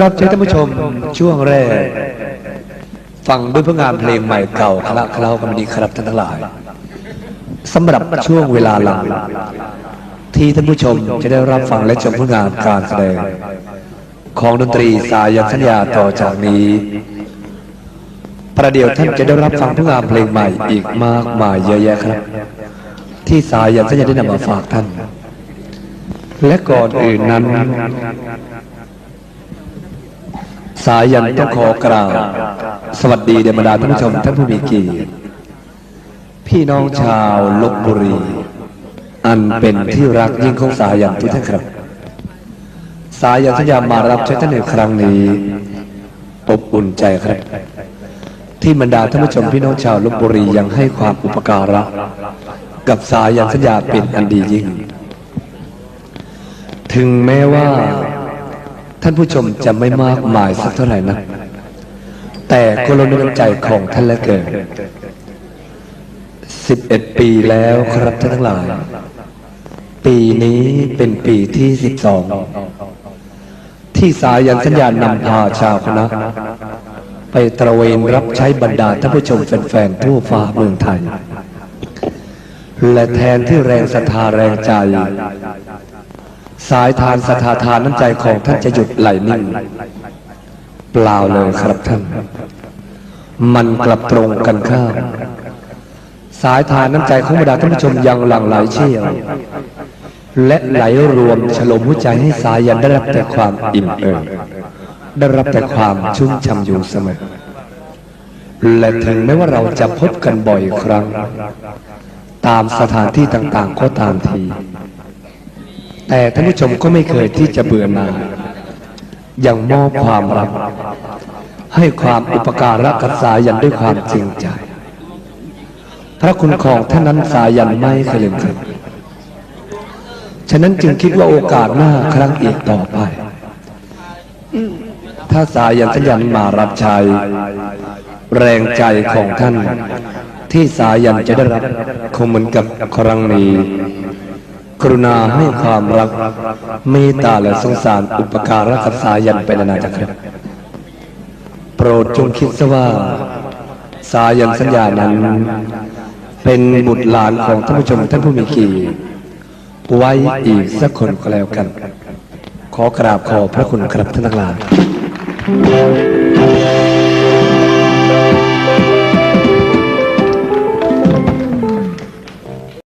รับใช้ท่านผู้ชมช่วงแรก ฟังด้วยผลงานเพลงใหม่เก่าคละเคล้ากันดีครับท่านทั้งหลายสำหรับช่วงเวลาหลัง ที่ท่านผู้ชมจะได้รับฟังและชมผลงานการแสดง ของดนตรีสายันสัญญาต่อจากนี้ ประเดี๋ยวท่านจะได้รับฟังผลงานเพลงใหม่อีกมากมายเยอะแยะครับ ที่สายันสัญญาได้นำมาฝากท่าน และก่อนอื่นนั้น สายันต้องขอกล่าวสวัสดีเดบรรดาท่านผู้ชมท่านผู้มีเกียรติพี่น้องชาวลบบุรี อันเป็นที่รักยิ่งของสายันทุกท่านครับ สายันสัญญามารับใช้ท่านในครั้งนี้อบอุ่นใจครับ ที่บรรดาท่านผู้ชมพี่น้องชาวลบบุรียังให้ความอุปการะกับสายันสัญญาเป็นอันดียิ่ง ถึงแม้ว่า ท่านผู้ชมจะไม่มากมายสักเท่าไหร่นะแต่ก็ล้นด้วยน้ำใจของท่านและเกินสิบเอ็ดปีแล้วครับท่านทั้งหลาย ปีนี้เป็นปีที่สิบสองที่สายันสัญญาณนำพาชาวคณะ ไปตระเวนรับใช้บรรดาท่านผู้ชมแฟนๆทั่วฟ้าเมืองไทย และแทนที่แรงศรัทธาแรงใจ สายทานศรัทธาทานน้ำใจของท่านจะหยุดไหลนิ่งเปล่าเลยครับท่าน มันกลับตรงกันข้ามสายทานน้ำใจของบรรดาท่านผู้ชมยังหลั่งไหลเชี่ยว และไหลรวมฉลมหัวใจให้สายันได้รับแต่ความอิ่มเอิบได้รับแต่ความชุ่มช่ำอยู่เสมอและถึงแม้ว่าเราจะพบกันบ่อยครั้ง ตามสถานที่ต่างๆก็ตามที แต่ท่านผู้ชมก็ไม่เคยที่จะเบื่อหน่ายยังมอบความรัก ให้ความอุปการะกับสายันด้วยความจริงใจ พระคุณของท่านนั้นสายันไม่เคยลืมครับฉะนั้นจึงคิดว่าโอกาสหน้าครั้งอีกต่อไป ถ้าสายันสัญญาณมารับใช้ แรงใจของท่าน ที่สายันจะได้รับคงเหมือนกับครั้งนี้ กรุณาให้ความรักเมตตาและสงสารอุปการะกับสายันไปนานๆจะครับโปรดจงคิดซะว่า สายันสัญญานั้น เป็นบุตรหลานของท่านผู้ชมท่านผู้มีเกียรติไว้อีกสักคนก็แล้วกัน ขอกราบขอบพระคุณครับท่านทั้งหลาย